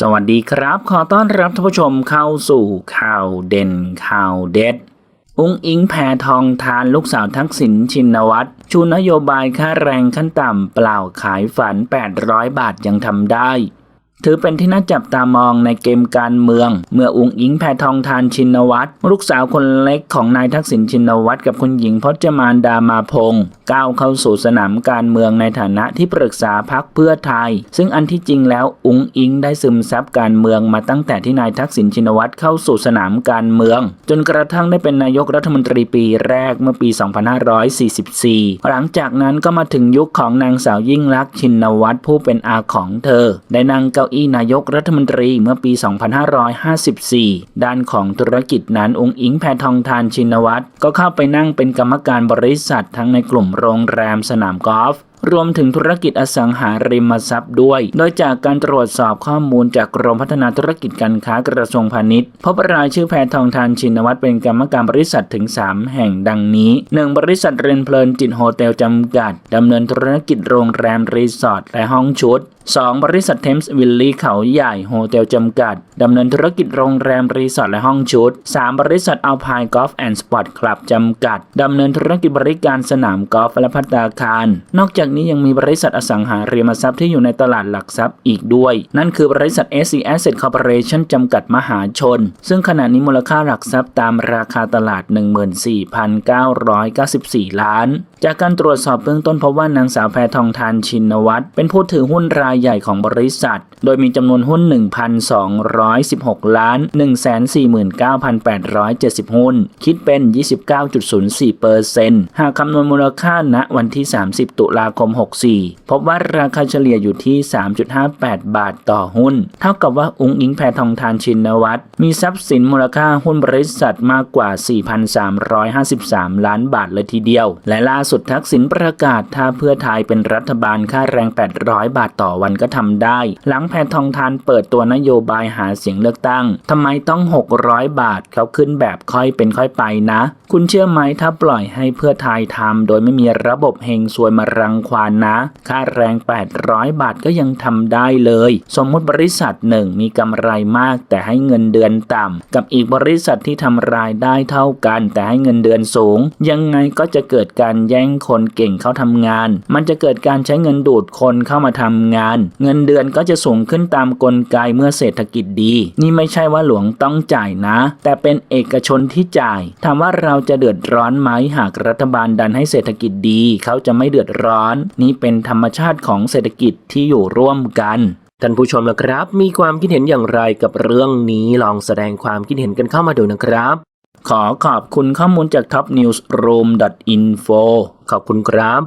สวัสดีครับ ขอต้อนรับท่านผู้ชมเข้าสู่ข่าวเด่นข่าวเด็ด อุ้งอิงแพทองทานลูกสาวทักษิณชินวัตรชูนโยบายค่าแรงขั้นต่ำเปล่าขายฝัน 800 บาทยังทำได้ ถือเป็นที่น่าจับตามองในเกมการเมือง เมื่ออุงอิงแพทองทานชินวัตรลูกสาวคนเล็กของนายทักษิณชินวัตรกับคุณหญิงพจมานดามาพงศ์ก้าวเข้าสู่สนามการเมืองในฐานะที่ปรึกษาพักเพื่อไทย ซึ่งอันที่จริงแล้วอุงอิงได้ซึมซับการเมืองมาตั้งแต่ที่นายทักษิณชินวัตรเข้าสู่สนามการเมือง จนกระทั่งได้เป็นนายกรัฐมนตรีปีแรกเมื่อปี 2544 หลังจากนั้นก็มาถึงยุคของนางสาวยิ่งลักษณ์ชินวัตรผู้เป็นอาของเธอ ได้นั่งเก้าอี้นายกรัฐมนตรีเมื่อปี 2554 ด้านของธุรกิจนั้นองค์อิงแพทองทานชินวัตรก็เข้าไปนั่งเป็นกรรมการบริษัททั้งในกลุ่มโรงแรมสนามกอล์ฟรวมถึงธุรกิจอสังหาริมทรัพย์ด้วย โดยจากการตรวจสอบข้อมูลจากกรมพัฒนาธุรกิจการค้ากระทรวงพาณิชย์พบรายชื่อแพทองทานชินวัตรเป็นกรรมการบริษัทถึง 3 แห่งดังนี้ 1. บริษัทเรนเพลินจิตโฮเทลจำกัดดำเนินธุรกิจโรงแรมรีสอร์ทและห้องชุด 2. บริษัทเทมส์วิลลี่เขาใหญ่โฮเทลจำกัด ดำเนินธุรกิจโรงแรมรีสอร์ทและห้องชุด 3. บริษัทอัลพายกอล์ฟแอนด์สปอร์ตคลับจำกัด ดำเนินธุรกิจบริการสนามกอล์ฟและพัตตาคาร นอกจากนี้ยังมีบริษัทอสังหาริมทรัพย์ที่อยู่ในตลาดหลักทรัพย์อีกด้วย นั่นคือบริษัท SC Asset Corporation จำกัดมหาชน ซึ่งขณะนี้มูลค่าหลักทรัพย์ตามราคาตลาด 14,994 ล้าน จากการตรวจสอบเบื้องต้นพบว่านางสาวแพทองทานชินวัตรเป็นผู้ถือหุ้นรายายใหญ่ของบริษัท โดยมีจำนวนหุ้น 1,216 ล้าน 149,870 หุ้น คิดเป็น 29.04เปอร์เซ็นต์หากคำนวณมูลค่าณวันที่ 30 ตุลาคม 64 พบว่าราคาเฉลี่ยอยู่ที่ 3.58 บาทต่อหุ้น เท่ากับว่าอุ้งอิงแพทองทานชินวัตรมีทรัพย์สินมูลค่าหุ้นบริษัทมากกว่า 4,353 ล้านบาทเลยทีเดียว และล่าสุดทักษิณประกาศถ้าเพื่อไทยเป็นรัฐบาลค่าแรง 800 บาทต่อวันก็ทำได้ หลังแพทองทานเปิดตัวนโยบายหาเสียงเลือกตั้งทำไมต้อง 600 บาทเขาขึ้นแบบค่อยเป็นค่อยไปนะ คุณเชื่อไหมถ้าปล่อยให้เพื่อไทยทำโดยไม่มีระบบเฮงซวยมารังควานนะ ค่าแรง 800 บาทก็ยังทำได้เลย สมมุติบริษัทหนึ่งมีกำไรมาก แต่ให้เงินเดือนต่ำกับอีกบริษัทที่ทำรายได้เท่ากัน แต่ให้เงินเดือนสูง ยังไงก็จะเกิดการแย่งคนเก่งเข้าทำงาน มันจะเกิดการใช้เงินดูดคนเข้ามาทำงานเงินเดือนก็จะสูงขึ้นตามกลไกเมื่อเศรษฐกิจดี นี่ไม่ใช่ว่าหลวงต้องจ่ายนะ แต่เป็นเอกชนที่จ่ายถามว่าเราจะเดือดร้อนไหมหากรัฐบาลดันให้เศรษฐกิจดี เขาจะไม่เดือดร้อน นี่เป็นธรรมชาติของเศรษฐกิจที่อยู่ร่วมกันท่านผู้ชมนะครับ มีความคิดเห็นอย่างไรกับเรื่องนี้ลองแสดงความคิดเห็นกันเข้ามาดูนะครับ ขอขอบคุณข้อมูลจาก topnewsroom.info ขอบคุณครับ